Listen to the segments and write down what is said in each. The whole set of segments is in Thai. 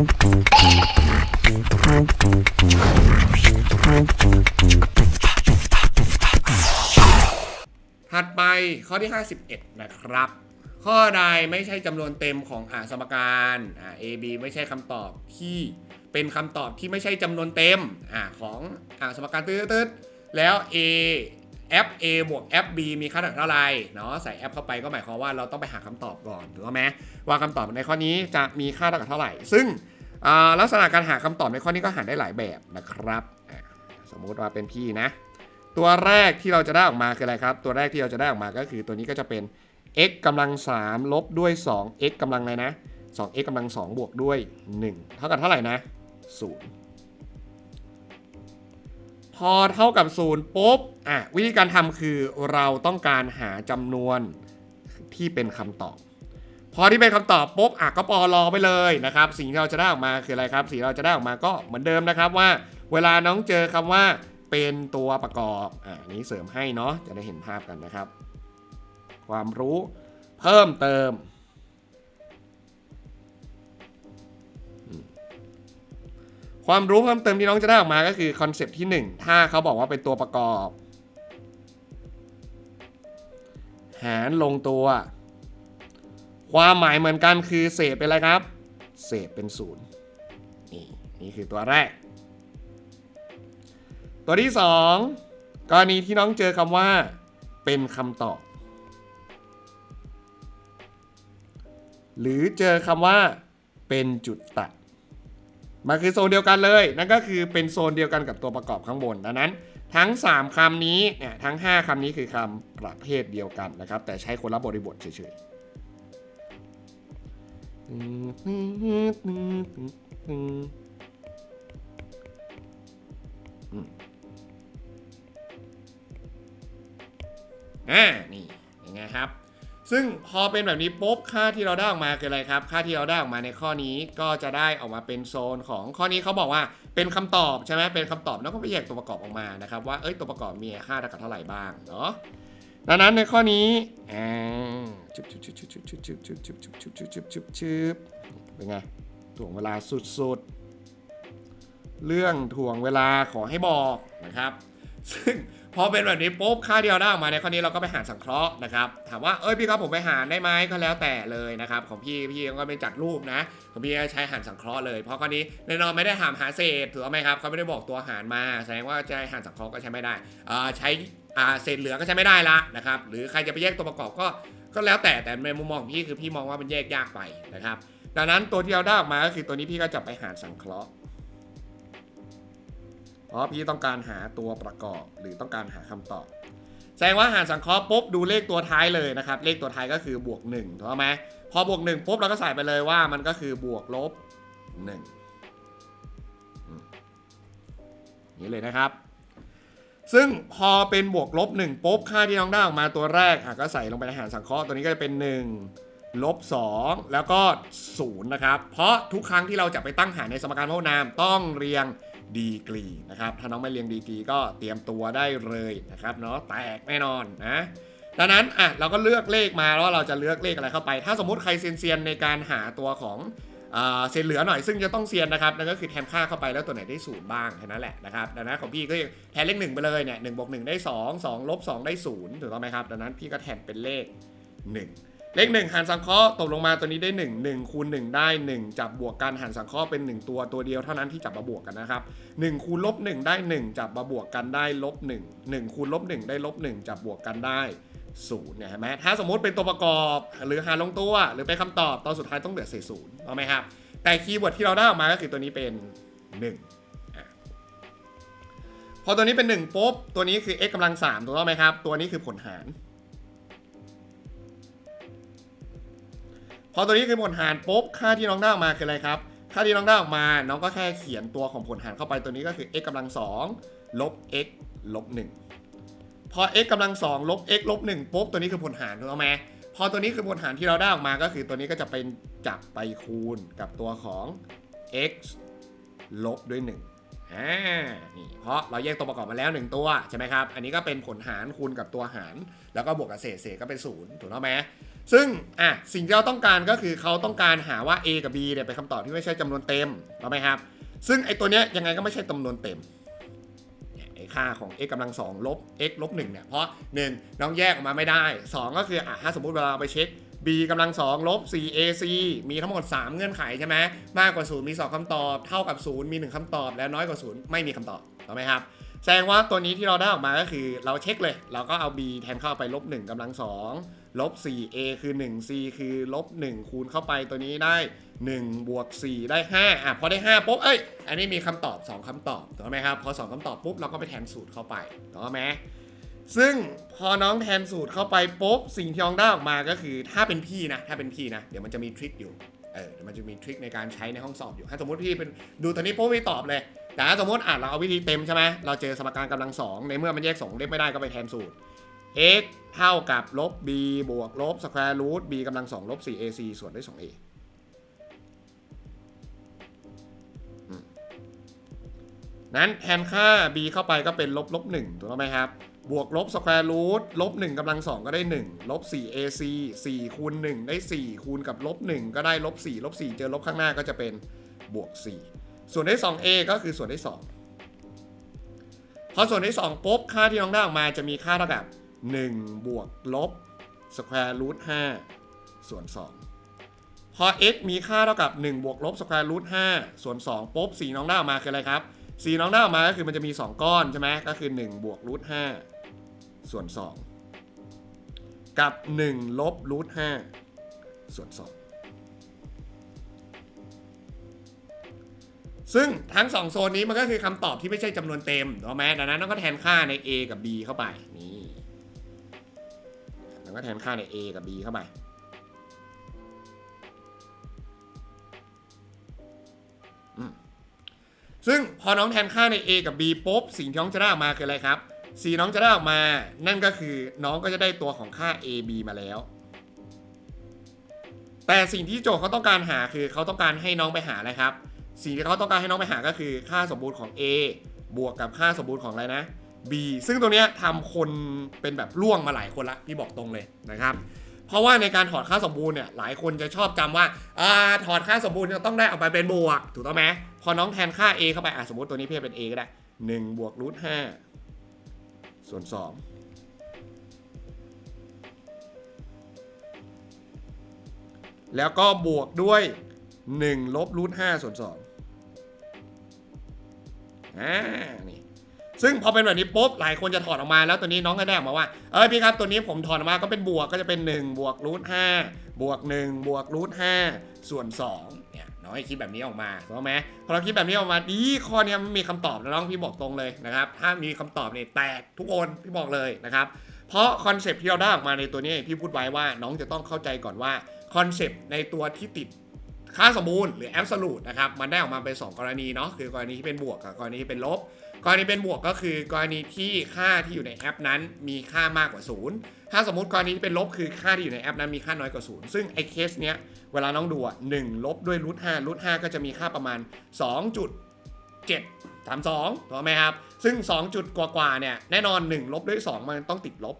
ถัดไปข้อที่ 51 นะครับ ข้อใดไม่ใช่จำนวนเต็มของอ่าสมการอ่า A B ไม่ใช่คำตอบที่เป็นคำตอบที่ไม่ใช่จำนวนเต็มอ่าของอ่าสมการตืดๆแล้ว A f A บวก f B มีค่าเท่าไหร่เนาะใส่ f เข้าไปก็หมายความว่าเราต้องไปหาคำตอบก่อนถูกไหมว่าคำตอบในข้อนี้จะมีค่าเท่ากับเท่าไหร่ ซึ่งลักษณะการหาคำตอบในข้อนี้ก็หาได้หลายแบบนะครับสมมุติว่าเป็นพี่นะ ตัวแรกที่เราจะได้ออกมาคืออะไรครับ ตัวแรกที่เราจะได้ออกมาก็คือตัวนี้ก็จะเป็น x กำลัง 3 ลบด้วย 2 x กำลังอะไรนะ 2x กำลัง 2 บวกด้วย 1 เท่ากับเท่าไหร่นะ0 พอเท่ากับ0ปุ๊บอะวิธีการทำคือเราต้องการหาจำนวนที่เป็นคำตอบ พอที่เป็นคำตอบปุ๊บอะก็ปอรอไปเลยนะครับ สิ่งที่เราจะได้ออกมาคืออะไรครับ สิ่งเราจะได้ออกมาก็เหมือนเดิมนะครับว่า เวลาน้องเจอคำว่าเป็นตัวประกอบอ่านี้เสริมให้เนาะจะได้เห็นภาพกันนะครับ ความรู้เพิ่มเติม ความรู้เพิ่มเติมที่น้องจะได้ออกมาก็คือคอนเซปต์ที่ 1 ถ้าเขาบอกว่าเป็นตัวประกอบ หารลงตัว ความหมายเหมือนกันคือเศษเป็นอะไรครับ เศษเป็นศูนย์นี่นี่คือตัวแรก ตัวที่ 2 กรณีที่น้องเจอคำว่า เป็นคำตอบ หรือเจอคำว่า เป็นจุดตัด มันคือโซนเดียวกันเลย นั่นก็คือเป็นโซนเดียวกันกับตัวประกอบข้างบน ดังนั้น ทั้ง 3คำนี้เนี่ยทั้ง 5คำนี้คือคำประเภทเดียวกันนะครับ แต่ใช้คนละบริบทเฉยๆอ่านี่ยังไงครับ ซึ่งพอเป็นแบบนี้ปุ๊บค่าที่เราได้ออกมาคืออะไรครับ ค่าที่เราได้ออกมาในข้อนี้ก็จะได้ออกมาเป็นโซนของข้อนี้เขาบอกว่าเป็นคำตอบใช่ไหมเป็นคำตอบแล้วก็ไปแยกตัวประกอบออกมานะครับว่าเอ้ยตัวประกอบมีค่าเท่ากับเท่าไหร่บ้างเนาะดังนั้นในข้อนี้ชุบชุบชุบชุบชุบชุบชุบชุบชุบชุบชุบชุบเป็นไงถ่วงเวลาสุดๆ เรื่องถ่วงเวลาขอให้บอกนะครับ ซึ่ง พอเป็นแบบนี้ปุ๊บค่าที่เราได้ออกมาในข้อนี้เราก็ไปหารสังเคราะห์นะครับถามว่าเอ้ยพี่ครับผมไปหารได้ไหมก็แล้วแต่เลยนะครับของพี่พี่ก็ไม่จัดรูปนะของพี่ใช้หารสังเคราะห์เลย เพราะข้อนี้แน่นอนไม่ได้หารหาเศษถูกไหมครับเขาไม่ได้บอกตัวหารมาแสดงว่าจะหารสังเคราะห์ก็ใช้ไม่ได้อ่าใช้อ่าเศษเหลือก็ใช้ไม่ได้ละนะครับหรือใครจะไปแยกตัวประกอบก็ก็แล้วแต่แต่ในมุมมองของพี่คือพี่มองว่ามันแยกยากไปนะครับดังนั้นตัวที่เราได้ออกมาก็คือตัวนี้พี่ก็จะไปหารสังเคราะห์ เพราะพี่ต้องการหาตัวประกอบหรือต้องการหาคำตอบ แสดงว่าหารสังเคราะห์ปุ๊บดูเลขตัวท้ายเลยนะครับ เลขตัวท้ายก็คือบวก1ถูกไหมพอบวก1ปุ๊บเราก็ใส่ไปเลยว่ามันก็คือบวกลบ1นี่เลยนะครับ ซึ่งพอเป็นบวกลบ1ปุ๊บค่าที่น้องได้ออกมาตัวแรกอะก็ใส่ลงไปในหารสังเคราะห์ตัวนี้ก็จะเป็น 1ลบ2แล้วก็0นะครับ เพราะทุกครั้งที่เราจะไปตั้งหารในสมการพหุนามต้องเรียง ดีกรีนะครับถ้าน้องไม่เรียงดีกรีก็เตรียมตัวได้เลยนะครับเนาะแตกแน่นอนนะดังนั้นอะเราก็เลือกเลขมาว่าเราจะเลือกเลขอะไรเข้าไป ถ้าสมมติใครเซียนในการหาตัวของอ่าเศษเหลือหน่อยซึ่งจะต้องเซียนนะครับนั่นก็คือแทนค่าเข้าไปแล้วตัวไหนได้ศูนย์บ้างแค่นั้นแหละนะครับดังนั้นของพี่ก็แทนเลขหนึ่งไปเลยเนี่ยหนึ่งบวกหนึ่งได้สองสองลบสองได้ศูนย์ถูกต้องไหมครับดังนั้นพี่ก็แทนเป็นเลขหนึ่ง เลขหนึ่งหารสังเคราะห์ตกลงมาตัวนี้ได้หนึ่งหนึ่งคูณหนึ่งได้หนึ่งจับบวกกันหารสังเคราะห์เป็นหนึ่งตัวตัวเดียวเท่านั้นที่จับมาบวกกันนะครับหนึ่งคูณลบหนึ่งได้หนึ่งจับมาบวกกันได้ลบหนึ่งหนึ่งคูณลบหนึ่งได้ลบหนึ่งจับบวกกันได้ศูนย์เนี่ยเห็นไหมถ้าสมมติเป็นตัวประกอบหรือหารลงตัว หรือเป็นคำตอบตอนสุดท้ายต้องเหลือเศษศูนย์เอาไหมครับ แต่คีย์เวิร์ดที่เราได้ออกมาก็คือตัวนี้เป็น1อะพอตัวนี้เป็น1ปุ๊บตัวนี้คือ x กำลัง3ถูกต้องไหมครับ ตัวนี้คือผลหาร พอตัวนี้คือผลหารปุ๊บค่าที่น้องได้ออกมาคืออะไรครับ ค่าที่น้องได้ออกมาน้องก็แค่เขียนตัวของผลหารเข้าไปตัวนี้ก็คือ x กำลัง2ลบ x ลบ1พอ x กำลัง2ลบ x ลบ1ปุ๊บตัวนี้คือผลหารถูกต้องไหมพอตัวนี้คือผลหารที่เราได้ออกมาก็คือตัวนี้ก็จะเป็นจับไปคูณกับตัวของ x ลบด้วย1อ่านี่เพราะเราแยกตัวประกอบมาแล้ว 1 ตัวใช่ไหมครับ อันนี้ก็เป็นผลหารคูณกับตัวหาร แล้วก็บวกกับเศษเศษก็เป็นศูนย์ถูกต้องไหม ซึ่งอะสิ่งที่เราต้องการก็คือเขาต้องการหาว่า A กับ B เนี่ยเป็นคำตอบที่ไม่ใช่จำนวนเต็มถูกไหมครับ ซึ่งไอ้ตัวเนี้ยยังไงก็ไม่ใช่จำนวนเต็มเนี่ยไอค่าของ x กำลังสองลบ x ลบหนึ่งเนี่ยเพราะ1น้องแยกออกมาไม่ได้ 2 ก็คืออะถ้าสมมติเวลาไปเช็ค b กำลังสองลบ 4ac มีทั้งหมด 3 เงื่อนไขใช่ไหมมากกว่า 0 มี 2คำตอบ เท่ากับ 0 มี 1คำตอบ และน้อยกว่า 0 ไม่มีคำตอบถูกไหมครับแสดงว่าตัวนี้ที่เราได้ออกมาก็คือเราเช็คเลย เราก็เอา b แทนเข้าไปลบ1กำลังสอง ลบ 4a คือ 1c คือลบ 1 คูณเข้าไปตัวนี้ได้ 1 บวก 4 ได้ 5 อะ พอได้ 5 ปุ๊บ เอ้ย อันนี้มีคำตอบ 2 คำตอบ ถูกไหมครับ พอ 2 คำตอบปุ๊บ เราก็ไปแทนสูตรเข้าไป ถูกไหมซึ่งพอน้องแทนสูตรเข้าไปปุ๊บ สิ่งที่น้องได้ออกมาก็คือ ถ้าเป็นพี่นะ ถ้าเป็นพี่นะ เดี๋ยวมันจะมีทริคอยู่ เออ เดี๋ยวมันจะมีทริคในการใช้ในห้องสอบอยู่ ถ้าสมมติพี่เป็นดูตัวนี้ปุ๊บพี่ตอบเลย แต่ถ้าสมมติอะเราเอาวิธีเต็มใช่ไหมเราเจอสมการกำลังสองในเมื่อมันแยกสองเลขไม่ได้ก็ไปแทนสูตร x เท่ากับลบ b บวกลบสแควร์รูท b กำลังสองลบ 4ac ส่วนด้วย 2a นั้นแทนค่า b เข้าไปก็เป็นลบลบหนึ่งถูกต้องไหมครับ บวกลบสแควร์รูทลบหนึ่งกำลังสองก็ได้ 1 ลบ 4ac 4 คูณ 1 ได้ 4 คูณกับลบ 1 ก็ได้ลบ 4 ลบ 4 เจอลบข้างหน้าก็จะเป็นบวก 4 ส่วนได้ 2a ก็คือส่วนได้2พอส่วนที่2ปุ๊บค่าที่น้องได้ออกมาจะมีค่าเท่ากับ 1 บวกลบสแควร์รูท5ส่วน 2 พอ x มีค่าเท่ากับ 1 บวกลบสแควร์รูท5ส่วน2ปุ๊บสีน้องได้ออกมาคืออะไรครับสีน้องได้ออกมาก็คือมันจะมี 2 ก้อนใช่ไหมก็คือ 1 บวกรูท5ส่วน 2 กับ 1 ลบรูท5ส่วน 2 ซึ่งทั้งสองโซนนี้มันก็คือคำตอบที่ไม่ใช่จำนวนเต็มถูกไหมดังนั้นเราก็แทนค่าใน A กับ B เข้าไป นี่เราก็แทนค่าใน A กับ B เข้าไป ซึ่งพอน้องแทนค่าใน A กับ B ปุ๊บ สิ่งที่น้องจะได้ออกมาคืออะไรครับสิ่น้องจะได้ออกมา นั่นก็คือน้องก็จะได้ตัวของค่า A B มาแล้ว แต่สิ่งที่โจทย์เขาต้องการหาคือเขาต้องการให้น้องไปหาอะไรครับ สิ่งที่เขาต้องการให้น้องไปหาก็คือค่าสมบูรณ์ของ A บวกกับค่าสมบูรณ์ของอะไรนะ B ซึ่งตรงเนี้ยทำคนเป็นแบบล่วงมาหลายคนละพี่บอกตรงเลยนะครับ เพราะว่าในการถอดค่าสมบูรณ์เนี่ยหลายคนจะชอบจำว่าอ่าถอดค่าสมบูรณ์จะต้องได้ออกมาเป็นบวกถูกต้องไหมพอน้องแทนค่า A เข้าไปอะสมมติตัวนี้พี่เป็น A ก็ได้1บวกรูท5ส่วน2แล้วก็บวกด้วย 1 ลบรูท5ส่วน2อ่า นี่ ซึ่งพอเป็นแบบนี้ปุ๊บหลายคนจะถอดออกมาแล้วตัวนี้น้องก็ได้ออกมาว่าเอ้ยพี่ครับตัวนี้ผมถอดออกมาก็เป็นบวกก็จะเป็น 1 บวกรูท5บวก1บวกรูท5ส่วน2เนี่ยน้องให้คิดแบบนี้ออกมาถูกไหมพอเราคิดแบบนี้ออกมาดีข้อเนี้ยมันมีคำตอบนะน้องพี่บอกตรงเลยนะครับถ้ามีคำตอบเนี่ยแตกทุกคนพี่บอกเลยนะครับเพราะคอนเซปที่เราได้ออกมาในตัวนี้พี่พูดไว้ว่าน้องจะต้องเข้าใจก่อนว่าคอนเซปในตัวที่ติด ค่าสมบูรณ์หรือ absolute นะครับมันได้ออกมาเป็น 2 กรณีเนาะคือกรณีที่เป็นบวกกับกรณีที่เป็นลบ กรณีเป็นบวกก็คือกรณีที่ค่าที่อยู่ในแอปนั้นมีค่ามากกว่า 0 ถ้าสมมติกรณีที่เป็นลบคือค่าที่อยู่ในแอปนั้นมีค่าน้อยกว่า 0 ซึ่งไอ้เคสเนี้ยเวลาน้องดูอะ1ลบด้วยรูท5รูท5ก็จะมีค่าประมาณ 2.7 32ถูกไหมครับซึ่ง 2 จุดกว่าๆเนี่ยแน่นอน 1 ลบด้วย 2 มันต้องติดลบ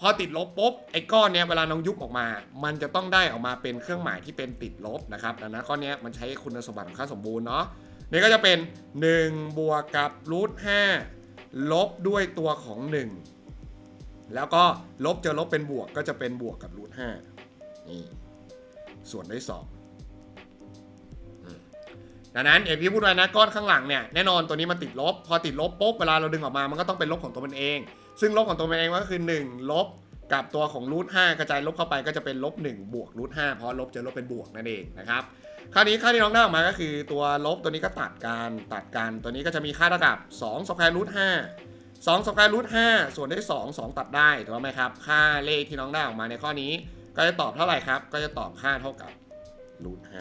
พอติดลบปุ๊บไอ้ก้อนเนี้ยเวลาน้องยุบออกมา มันจะต้องได้ออกมาเป็นเครื่องหมายที่เป็นติดลบนะครับดังนั้นข้อเนี้ยมันใช้คุณสมบัติของค่าสมบูรณ์เนาะนี่ก็จะเป็น 1 บวกกับรูท5ลบด้วยตัวของ 1 แล้วก็ลบเจอลบเป็นบวกก็จะเป็นบวกกับรูท5นี่ส่วนด้วย2อืมดังนั้นเอพี่พูดไว้นะก้อนข้างหลังเนี่ยแน่นอนตัวนี้มันติดลบ พอติดลบปุ๊บเวลาเราดึงออกมามันก็ต้องเป็นลบของตัวมันเอง ซึ่งลบของตัวมันเองก็คือ 1 ลบกับตัวของรูท5กระจายลบเข้าไปก็จะเป็นลบ1บวกรูท5เพราะลบจอลบเป็นบวกนั่นเองนะครับคราวนี้ค่าที่น้องได้ออกมาก็คือตัวลบตัวนี้ก็ตัดกันตัดกันตัวนี้ก็จะมีค่าเท่ากับ2สแควร์รูท5 2สแควร์รูท5ส่วนด้วย2 2ตัดได้ถูกไหมครับ ค่าเลขที่น้องได้ออกมาในข้อนี้ ก็จะตอบเท่าไหร่ครับ ก็จะตอบค่าเท่ากับรูท5อื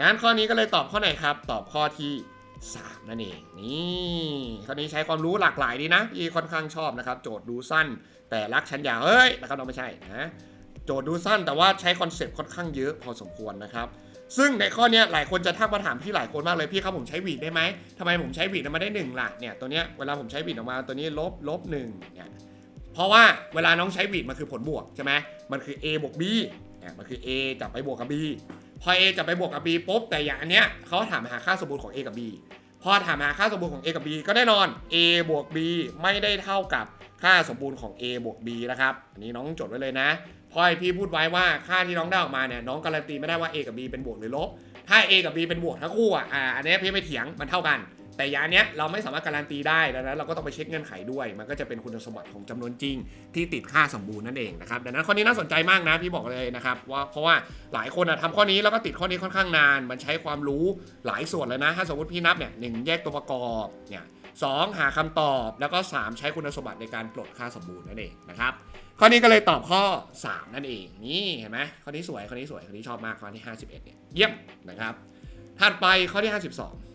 นั้นข้อนี้ก็เลยตอบข้อไหนครับ ตอบข้อที่ 3 นั่นเองนี่ข้อนี้ใช้ความรู้หลากหลายดีนะพี่ค่อนข้างชอบนะครับ โจทย์ดูสั้น แต่รักชั้นยาวเฮ้ยนะครับเราไม่ใช่นะโจทย์ดูสั้นแต่ว่าใช้คอนเซปต์ค่อนข้างเยอะพอสมควรนะครับซึ่งในข้อนี้หลายคนจะทักมาถามพี่หลายคนมากเลยพี่ครับผมใช้วีดได้ไหมทำไมผมใช้วีดมาได้หนึ่งล่ะเนี่ยตัวเนี้ยเวลาผมใช้วีดออกมาตัวนี้ลบลบหนึ่งเนี่ยเพราะว่าเวลาน้องใช้วีดมันคือผลบวกใช่ไหมมันคือ A บวก B เนี่ยมันคือ A จับไปบวกกับ B พอ A จะไปบวกกับ B ปุ๊บแต่อย่างอันเนี้ยเขาถามหาค่าสมบูรณ์ของ A กับ B พอถามหาค่าสมบูรณ์ของ A กับ B ก็แน่นอน A บวก B ไม่ได้เท่ากับค่าสมบูรณ์ของ A บวก B นะครับ อันนี้น้องจดไว้เลยนะพอพี่พูดไว้ว่าค่าที่น้องได้ออกมาเนี่ยน้องการันตีไม่ได้ว่า A กับ B เป็นบวกหรือลบ ถ้า A กับ B เป็นบวกทั้งคู่อะอันนี้พี่ไม่เถียงมันเท่ากัน แต่ยาเนี้ยเราไม่สามารถการันตีได้ดังนั้นเราก็ต้องไปเช็คเงื่อนไขด้วย มันก็จะเป็นคุณสมบัติของจำนวนจริงที่ติดค่าสมบูรณ์นั่นเองนะครับดังนั้นข้อนี้น่าสนใจมากนะพี่บอกเลยนะครับว่าเพราะว่าหลายคนอะทำข้อนี้แล้วก็ติดข้อนี้ค่อนข้างนาน มันใช้ความรู้หลายส่วนเลยนะ ถ้าสมมติพี่นับเนี่ยหนึ่งแยกตัวประกอบเนี่ยสองหาคำตอบแล้วก็ 3 ใช้คุณสมบัติในการปลดค่าสมบูรณ์นั่นเองนะครับข้อนี้ก็เลยตอบข้อ 3 นั่นเองนี่เห็นไหมข้อนี้สวยข้อนี้สวยข้อนี้ชอบมากข้อที่ 51เนี่ยเยี่ยมนะครับถัดไปข้อที่ 52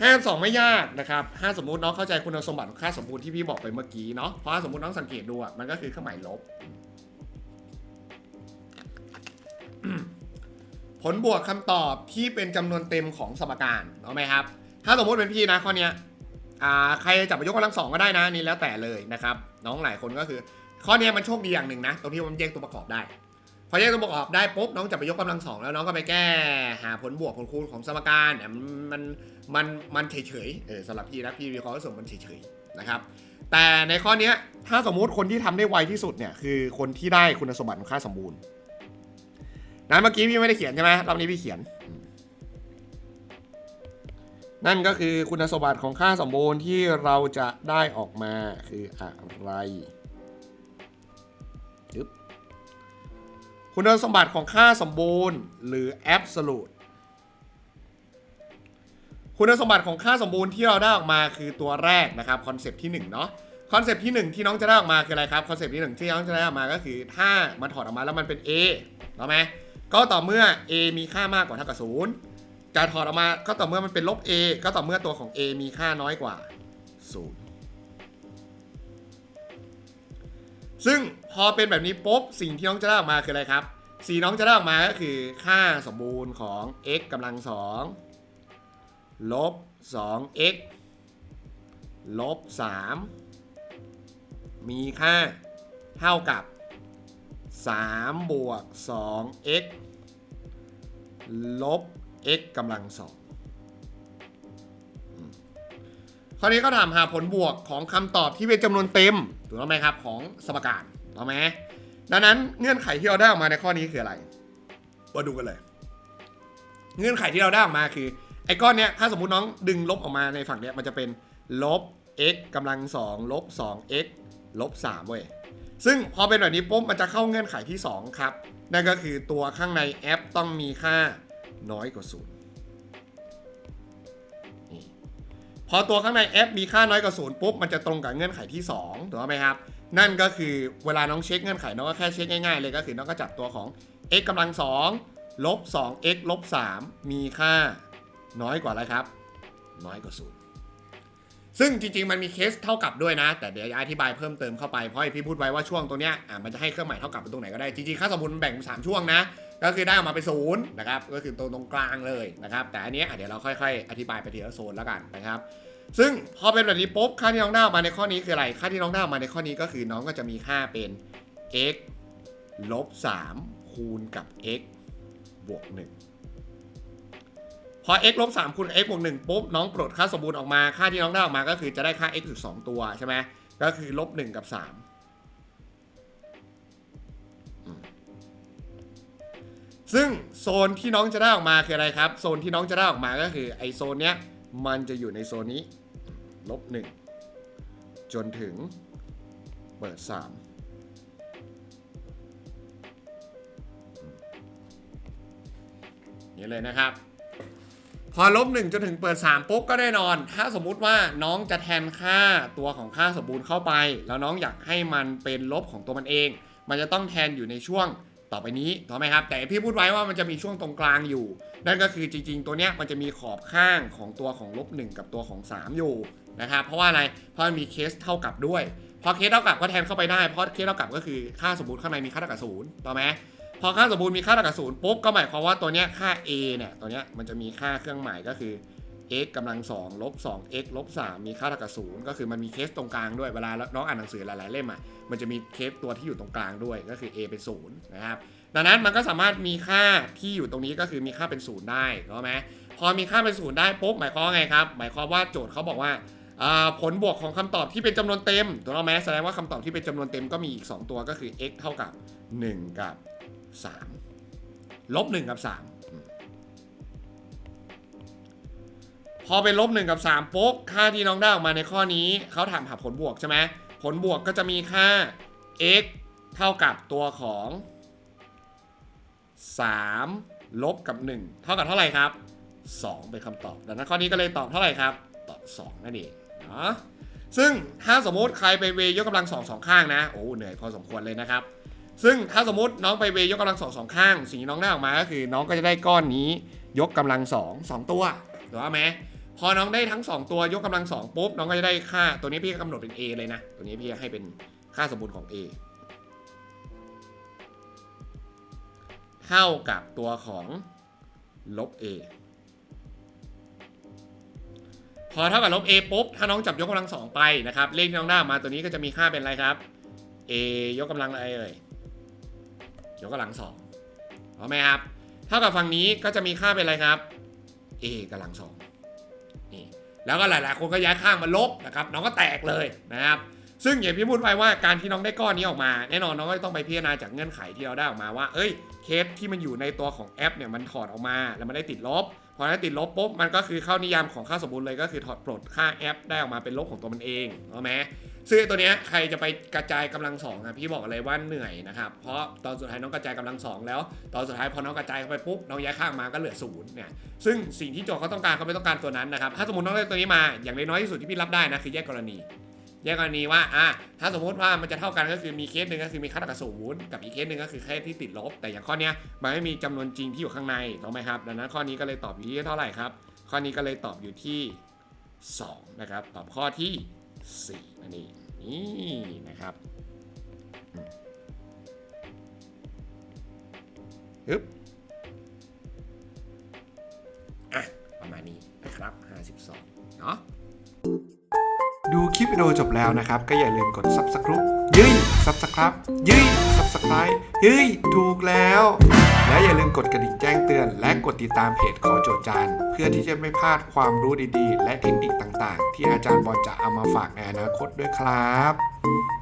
ห้าสองไม่ยากนะครับ ถ้าสมมุติน้องเข้าใจคุณสมบัติของค่าสมบูรณ์ที่พี่บอกไปเมื่อกี้เนาะเพราะถ้าสมมติน้องสังเกตดูอะมันก็คือเครื่องหมายลบ ผลบวกคำตอบที่เป็นจำนวนเต็มของสมการเอาไหมครับ ถ้าสมมติเป็นพี่นะข้อเนี้ยใครจะจับไปยกกำลังสองก็ได้นะนี่แล้วแต่เลยนะครับ น้องหลายคนก็คือ ข้อนี้มันโชคดีอย่างหนึ่งนะตรงที่มันแยกตัวประกอบได้ พอแยกตัวประกอบได้ปุ๊บน้องจะไปยกกำลังสองแล้วน้องก็ไปแก้หาผลบวกผลคูณของสมการเนี่ยมันมันมันเฉยเออสำหรับพี่นะพี่วิเคราะห์ส่วนมันเฉยนะครับแต่ในข้อนี้ถ้าสมมุติคนที่ทำได้ไวที่สุดเนี่ยคือคนที่ได้คุณสมบัติของค่าสมบูรณ์นั้นเมื่อกี้พี่ไม่ได้เขียนใช่ไหมรอบนี้พี่เขียน นั่นก็คือคุณสมบัติของค่าสมบูรณ์ที่เราจะได้ออกมาคืออะไรยึบ คุณสมบัติของค่าสมบูรณ์ หรือ absolute คุณสมบัติของค่าสมบูรณ์ที่เราได้ออกมาคือตัวแรกนะครับคอนเซปต์ที่1เนาะคอนเซปต์ที่ 1 ที่น้องจะได้ออกมาคืออะไรครับคอนเซปต์ที่1ที่น้องจะได้ออกมาก็คือถ้ามันถอดออกมาแล้วมันเป็น a ถูกไหมก็ต่อเมื่อ a มีค่ามากกว่าเท่ากับ0จะถอดออกมาก็ต่อเมื่อมันเป็นลบ a ก็ต่อเมื่อตัวของ a มีค่าน้อยกว่า0 ซึ่งพอเป็นแบบนี้ปุ๊บสิ่งที่น้องจะได้ออกมาคืออะไรครับสิ่งน้องจะได้ออกมาก็คือค่าสมบูรณ์ของ x กำลังสองลบ 2x ลบ 3 มีค่าเท่ากับ 3 บวก 2x ลบ x กำลังสองอืมข้อนี้ก็ถามหาผลบวกของคำตอบที่เป็นจำนวนเต็ม ถูกต้องไหมครับของสมการถูกไหมดังนั้นเงื่อนไขที่เราได้ออกมาในข้อนี้คืออะไรมาดูกันเลย เงื่อนไขที่เราได้ออกมาคือไอ้ก้อนเนี้ยถ้าสมมุติน้องดึงลบออกมาในฝั่งเนี้ยมันจะเป็นลบ x กำลัง2ลบ 2x ลบ3เว้ยซึ่งพอเป็นแบบนี้ปุ๊บมันจะเข้าเงื่อนไขที่ 2 ครับ นั่นก็คือตัวข้างในแอปต้องมีค่าน้อยกว่า0 พอตัวข้างในแอปมีค่าน้อยกว่าศูนย์ปุ๊บมันจะตรงกับเงื่อนไขที่2ถูกไหมครับ นั่นก็คือเวลาน้องเช็คเงื่อนไขน้องก็แค่เช็คง่ายๆเลยก็คือน้องก็จับตัวของ x กำลัง2ลบ 2x ลบ 3 มีค่าน้อยกว่าอะไรครับ น้อยกว่าศูนย์ซึ่งจริงๆมันมีเคสเท่ากับด้วยนะ แต่เดี๋ยวอธิบายเพิ่มเติมเข้าไปเพราะพี่พูดไว้ว่าช่วงตัวเนี้ยอะมันจะให้เครื่องหมายเท่ากับเป็นตรงไหนก็ได้จริงๆค่าสมบูรณ์มันแบ่งเป็นสามช่วงนะ ก็คือได้ออกมาเป็นศูนย์นะครับก็คือตรงตรงกลางเลยนะครับแต่อันนี้เดี๋ยวเราค่อยๆ อธิบายไปทีละโซนแล้วกันนะครับซึ่งพอเป็นแบบนี้ปุ๊บค่าที่น้องได้ออกมาในข้อนี้คืออะไร ค่าที่น้องได้ออกมาในข้อนี้ก็คือน้องก็จะมีค่าเป็น x ลบ3คูณกับ x บวก1พอ x ลบ3คูณ x บวก1ปุ๊บน้องปลดค่าสมบูรณ์ออกมา ค่าที่น้องได้ออกมาก็คือจะได้ค่า x อยู่2ตัวใช่ไหมก็คือลบ1กับ 3 ซึ่งโซนที่น้องจะได้ออกมาคืออะไรครับ โซนที่น้องจะได้ออกมาก็คือไอโซนเนี้ยมันจะอยู่ในโซนนี้ลบ1จนถึงเปิด3นี่เลยนะครับ พอลบหนึ่งจนถึงเปิด3ปุ๊บก็แน่นอน ถ้าสมมุติว่าน้องจะแทนค่าตัวของค่าสมบูรณ์เข้าไป แล้วน้องอยากให้มันเป็นลบของตัวมันเอง มันจะต้องแทนอยู่ในช่วง ต่อไปนี้ถูกไหมครับ แต่พี่พูดไว้ว่ามันจะมีช่วงตรงกลางอยู่ นั่นก็คือจริง ๆ ตัวเนี้ยมันจะมีขอบข้างของตัวของลบ1กับตัวของ 3 อยู่นะครับเพราะว่าอะไรเพราะมันมีเคสเท่ากับด้วยพอเคสเท่ากับก็แทนเข้าไปได้เพราะเคสเท่ากับก็คือค่าสมบูรณ์ข้างในมีค่าเท่ากับศูนย์ถูกไหมพอค่าสมบูรณ์มีค่าเท่ากับศูนย์ปุ๊บก็หมายความว่าตัวเนี้ยค่า a เนี่ยตัวเนี้ยมันจะมีค่าเครื่องหมายก็คือ x กำลัง2ลบ2 x ลบ3มีค่าเท่ากับศูนย์ก็คือมันมีเคสตรงกลางด้วยเวลาน้องอ่านหนังสือหลายๆเล่มอะมันจะมีเคสตัวที่อยู่ตรงกลางด้วยก็คือ a เป็นศูนย์นะครับดังนั้นมันก็สามารถมีค่าที่อยู่ตรงนี้ก็คือมีค่าเป็นศูนย์ได้ถูกไหมพอมีค่าเป็นศูนย์ได้ปุ๊บหมายความไงครับหมายความว่าโจทย์เขาบอกว่าผลบวกของคำตอบที่เป็นจำนวนเต็มถูกต้องไหมแสดงว่าคำตอบที่เป็นจำนวนเต็มก็มีอีก 2 ตัวก็คือ x เท่ากับ 1 กับ 3 ลบ 1 กับ 3 พอเป็นลบ1กับ3ปุ๊บค่าที่น้องได้ออกมาในข้อนี้เขาถามหาผลบวกใช่ไหมผลบวกก็จะมีค่า x เท่ากับตัวของ 3 ลบกับ 1 เท่ากับเท่าไหร่ครับ 2 เป็นคำตอบดังนั้นข้อนี้ก็เลยตอบเท่าไหร่ครับ ตอบ 2 นั่นเองเนาะซึ่งถ้าสมมติใครไปเวยกกำลังสองสองข้างนะโอ้เหนื่อยพอสมควรเลยนะครับ ซึ่งถ้าสมมติน้องไปเวยกกำลังสองสองข้างสิ่งที่น้องได้ออกมาก็คือ น้องก็จะได้ก้อนนี้ยกกำลังสองสองตัวถูกไหม พอน้องได้ทั้ง 2 ตัวยกกำลังสองปุ๊บน้องก็จะได้ค่าตัวนี้พี่ก็กำหนดเป็น A เลยนะ ตัวนี้พี่ให้เป็นค่าสมบูรณ์ของ A เท่ากับตัวของลบ A พอเท่ากับลบ a ปุ๊บ ถ้าน้องจับยกกำลังสองไปนะครับ เลขที่น้องได้มาตัวนี้ก็จะมีค่าเป็นอะไรครับ a ยกกำลังอะไรเอ่ย ยกกำลังสองเอาไหมครับ เท่ากับฝั่งนี้ก็จะมีค่าเป็นอะไรครับ a กำลังสอง แล้วก็หลาย ๆ คนก็ย้ายข้างมาลบนะครับน้องก็แตกเลยนะครับซึ่งอย่างพี่พูดไปว่าการที่น้องได้ก้อนนี้ออกมา แน่นอนน้องก็ต้องไปพิจารณาจากเงื่อนไขที่เราได้ออกมาว่า เอ้ยเคสที่มันอยู่ในตัวของแอปเนี่ยมันถอดออกมาแล้วมันได้ติดลบพอได้ติดลบปุ๊บมันก็คือเข้านิยามของค่าสมบูรณ์เลยก็คือถอดปลดค่าแอป ได้ออกมาเป็นลบของตัวมันเองเอาไหม ซึ่งไอ้ตัวเนี้ยใครจะไปกระจายกำลังสองอะพี่บอกเลยว่าเหนื่อยนะครับเพราะตอนสุดท้ายน้องกระจายกำลังสองแล้ว ตอนสุดท้ายพอน้องกระจายเข้าไปปุ๊บน้องย้ายข้างมาก็เหลือศูนย์เนี่ยซึ่งสิ่งที่โจทย์เขาต้องการเขาไม่ต้องการตัวนั้นนะครับถ้าสมมติน้องได้ตัวนี้มาอย่างน้อยที่สุดที่พี่รับได้นะคือแยกกรณี แยกกรณีว่าอะถ้าสมมติว่ามันจะเท่ากันก็คือมีเคสหนึ่งก็คือมีค่าเท่ากับศูนย์กับอีกเคสหนึ่งก็คือแค่ที่ติดลบ แต่อย่างข้อเนี้ยมันไม่มีจำนวนจริงที่อยู่ข้างในถูกไหมครับดังนั้นข้อนี้ก็เลยตอบอยู่ที่เท่าไหร่ครับข้อนี้ก็เลยตอบอยู่ที่ 2 นะครับ ตอบข้อที่ 4นั่นเองนี่นะครับอืมฮึบอะ ประมาณนี้นะครับ 52 เนาะดูคลิปวิดีโอจบแล้วนะครับ ก็อย่าลืมกด subscribe ยึย subscribe ยึย subscribe ยึยถูกแล้ว และอย่าลืมกดกระดิ่งแจ้งเตือน และกดติดตามเพจขอโจทย์จาน เพื่อที่จะไม่พลาดความรู้ดีๆ และเทคนิคต่างๆ ที่อาจารย์บอลจะเอามาฝากในอนาคตด้วยครับ